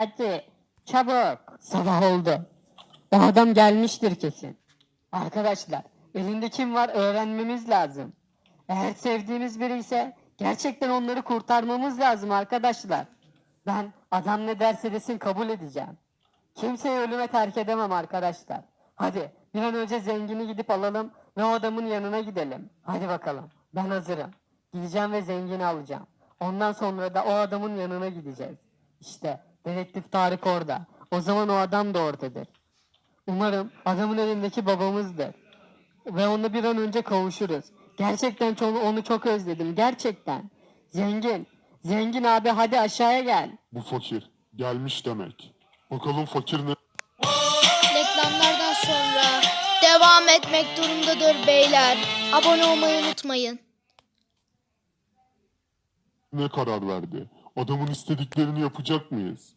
Hadi çabuk. Sabah oldu. O adam gelmiştir kesin. Arkadaşlar elinde kim var öğrenmemiz lazım. Eğer sevdiğimiz biri ise gerçekten onları kurtarmamız lazım arkadaşlar. Ben adam ne derse desin kabul edeceğim. Kimseyi ölüme terk edemem arkadaşlar. Hadi bir an önce zengini gidip alalım ve o adamın yanına gidelim. Hadi bakalım ben hazırım. Gideceğim ve zengini alacağım. Ondan sonra da o adamın yanına gideceğiz. İşte dedektif Tarık orada. O zaman o adam da oradadır. Umarım adamın elindeki babamızdır. Ve onunla bir an önce kavuşuruz. Gerçekten çok, onu çok özledim. Gerçekten. Zengin. Zengin abi hadi aşağıya gel. Bu fakir. Gelmiş demek. Bakalım fakir ne? Reklamlardan sonra devam etmek durumundadır beyler. Abone olmayı unutmayın. ne karar verdi? Adamın istediklerini yapacak mıyız?